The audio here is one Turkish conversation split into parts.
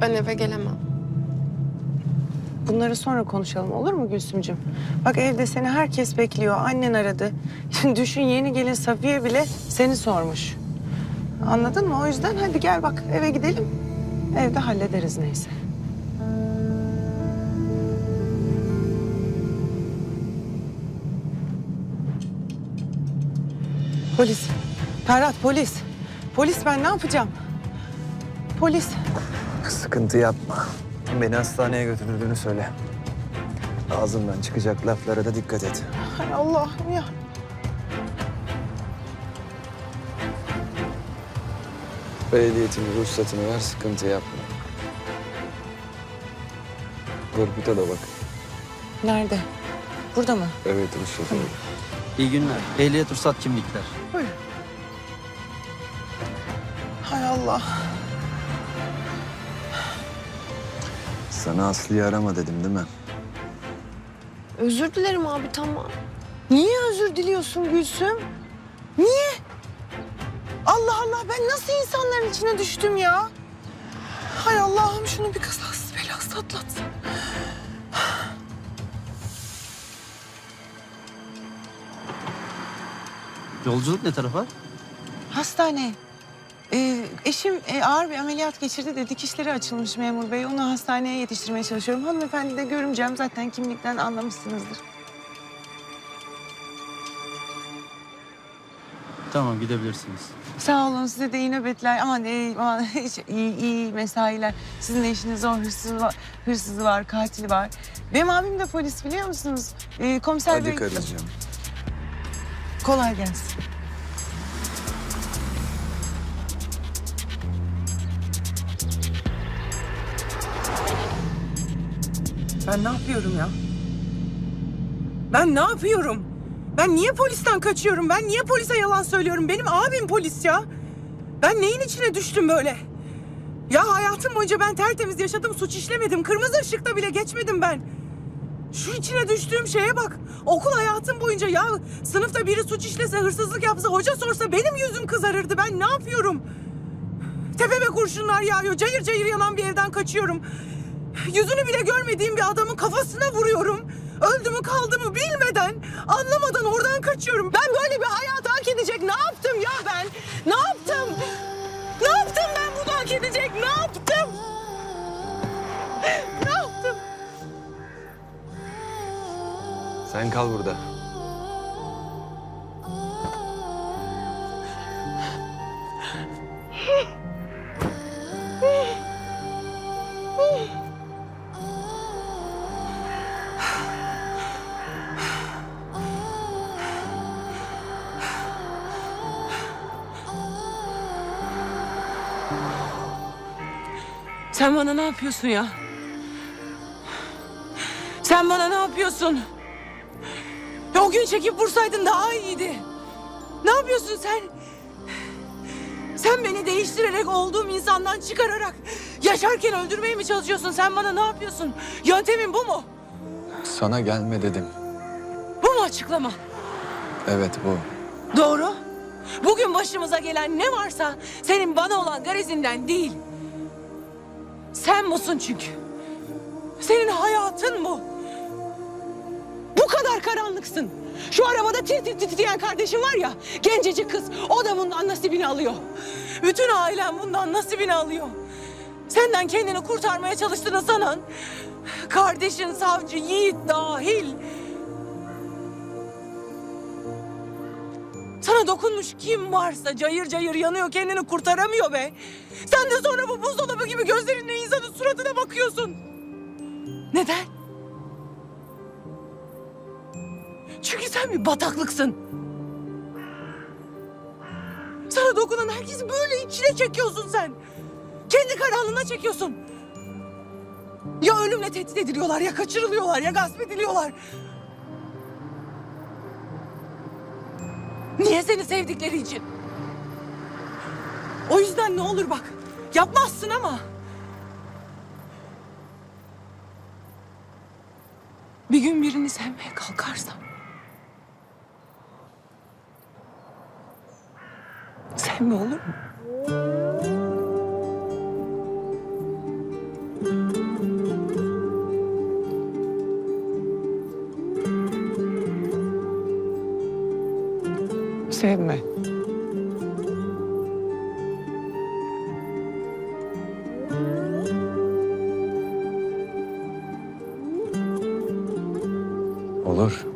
Ben eve gelemem. Bunları sonra konuşalım olur mu Gülsümcüm? Bak evde seni herkes bekliyor. Annen aradı. Düşün yeni gelin Safiye bile seni sormuş. Anladın mı? O yüzden hadi gel bak eve gidelim. Evde hallederiz neyse. Polis. Ferhat polis. Polis ben ne yapacağım? Polis. Sıkıntı yapma. Beni hastaneye götürdüğünü söyle. Ağzından çıkacak laflara da dikkat et. Hay Allah'ım ya. Ehliyetini, ruhsatını ver, sıkıntı yapma. Korkut'a da bak. Nerede? Burada mı? Evet, ruhsatı ver. İyi günler. Ehliyet ruhsat kimlikler. Buyurun. Hay Allah. Sana Aslı'yı arama dedim değil mi? Özür dilerim abi tamam. Niye özür diliyorsun Gülsüm? Niye? Allah Allah ben nasıl insanların içine düştüm ya? Hay Allah'ım şunu bir kazasız belasız atlatsın. Yolculuk ne tarafa? Hastane. Ee, eşim e, ağır bir ameliyat geçirdi de dikişleri açılmış memur bey. Onu hastaneye yetiştirmeye çalışıyorum. Hanımefendi de görümcem zaten kimlikten anlamışsınızdır. Tamam gidebilirsiniz. Sağ olun size de iyi nöbetler. Aman, e, aman hiç iyi, iyi mesailer. Sizin de işiniz zor. Hırsızı var, hırsızı var, katili var. Benim abim de polis biliyor musunuz? Ee, komiser Hadi bey. karıcığım. Kolay gelsin. Ben ne yapıyorum ya? Ben ne yapıyorum? Ben niye polisten kaçıyorum? Ben niye polise yalan söylüyorum? Benim abim polis ya. Ben neyin içine düştüm böyle? Ya hayatım boyunca ben tertemiz yaşadım, suç işlemedim. Kırmızı ışıkta bile geçmedim ben. Şu içine düştüğüm şeye bak. Okul hayatım boyunca ya sınıfta biri suç işlese, hırsızlık yapsa, hoca sorsa benim yüzüm kızarırdı. Ben ne yapıyorum? Tepeme kurşunlar yağıyor. Cayır cayır yanan bir evden kaçıyorum. Yüzünü bile görmediğim bir adamın kafasına vuruyorum. Öldü mü kaldı mı bilmeden, anlamadan oradan kaçıyorum. Ben böyle bir hayat hak edecek ne yaptım ya ben? Ne yaptım? Ne yaptım ben bunu hak edecek? Ne yaptım? Ne yaptım? Sen kal burada. Sen bana ne yapıyorsun ya? Sen bana ne yapıyorsun? Ya o gün çekip vursaydın daha iyiydi. Ne yapıyorsun sen? Sen beni değiştirerek olduğum insandan çıkararak yaşarken öldürmeye mi çalışıyorsun? Sen bana ne yapıyorsun? Yöntemin bu mu? Sana gelme dedim. Bu mu açıklama? Evet bu. Doğru. Bugün başımıza gelen ne varsa senin bana olan garezinden değil. Sen musun çünkü. Senin hayatın bu. Bu kadar karanlıksın. Şu arabada tir tir titreyen kardeşim var ya, gencecik kız. O da bundan nasibini alıyor. Bütün ailem bundan nasibini alıyor. Senden kendini kurtarmaya çalıştığını sanan, kardeşin savcı Yiğit dahil. Sana dokunmuş kim varsa cayır cayır yanıyor kendini kurtaramıyor be. Sen de sonra bu buzdolabı gibi gözlerinle insanın suratına bakıyorsun. Neden? Çünkü sen bir bataklıksın. Sana dokunan herkesi böyle içine çekiyorsun sen. Kendi karanlığına çekiyorsun. Ya ölümle tehdit ediliyorlar, ya kaçırılıyorlar, ya gasp ediliyorlar. Niye seni sevdikleri için? O yüzden ne olur bak. Yapmazsın ama. Bir gün birini sevmeye kalkarsam... Sevme olur mu? Sevme. Olur.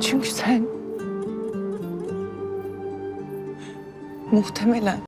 Çünkü sen muhtemelen